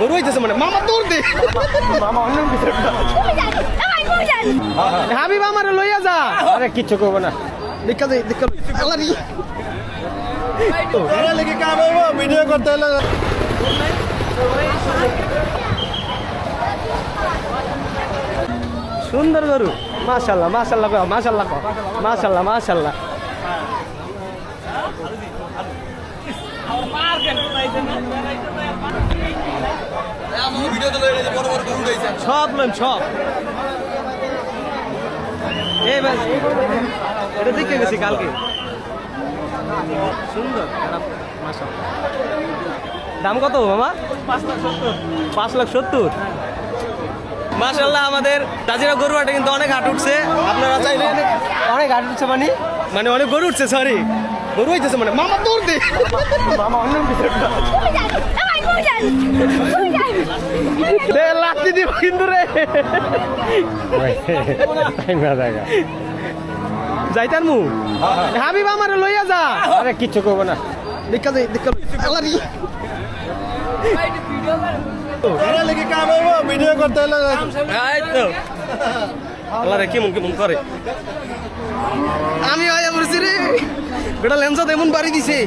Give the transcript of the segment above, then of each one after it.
গরু হইতেছে মানে। মামা দৌড় দে। মামা অন্য কিছু হাবিব আমারে লইয়া যা। আরে কিচ্ছু করব না। দেখা যাই দেখা আল্লাহ লেগে কাম হইব ভিডিও করতে হলে। সুন্দর গরু। মাশাল্লাহ মাশাল্লাহ মাশাল্লাহ। মাশাল্লাহ মাশাল্লাহ সব লোন সব। এই এটা দেখে গেছি কালকে। সুন্দর দাম কত মামা? পাঁচ লাখ সত্তর। মাশাল্লাহ আমাদের তাজিরা গরু হাটে কিন্তু অনেক হাট উঠছে। আপনারা চাইলে অনেক হাট উঠছে মানে? মানে অনেক গরু উঠছে সরি গরু হইতেছে মানে। মামা দৌড় দে। মামা অন্য লাঠি দিব কিন্তু রে। যাইতার মু? হাবিব আমারে লইয়া যা। আরে কিচ্ছু করব না। দেখা যাই দেখা আল্লাহ লেগে কাম হইব ভিডিও করতে হলে এই তো। আল্লাহ রে কেমন কেমন করে? আমি আয়া বলছি রে। বেটা লেন্সা এমন বাড়ি দিছে।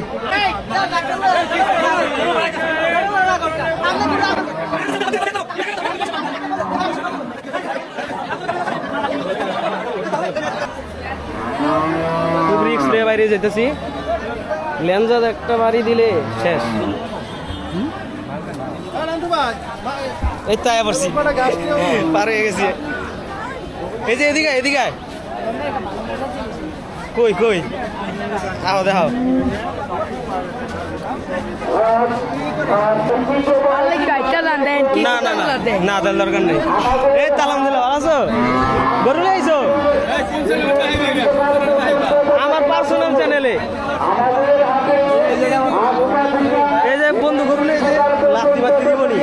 বাইরে যেতেছি। লেন্সা একটা বাড়ি দিলে শেষ। এই হয়ে এই যে এদিকে এদিকে। কই কই? আও দেখাও। না না না। না তার দরকার নেই। এই তালাম দিলে ভালো আছো? গরু লাইছো আমার পার্সোনাল চ্যানেলে এই যে বন্ধু গরু লাত্তি দিবনি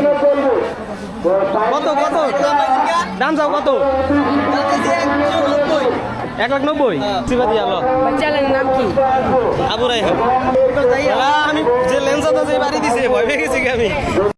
কত কত? দাম চাও কত? এক লাখ নব্বই। সিবা দিয়ে আলো নাম কি? আবু রাই আমি যে লেন্সটা যে বাড়ি দিছে ভয় পেয়ে গেছি আমি?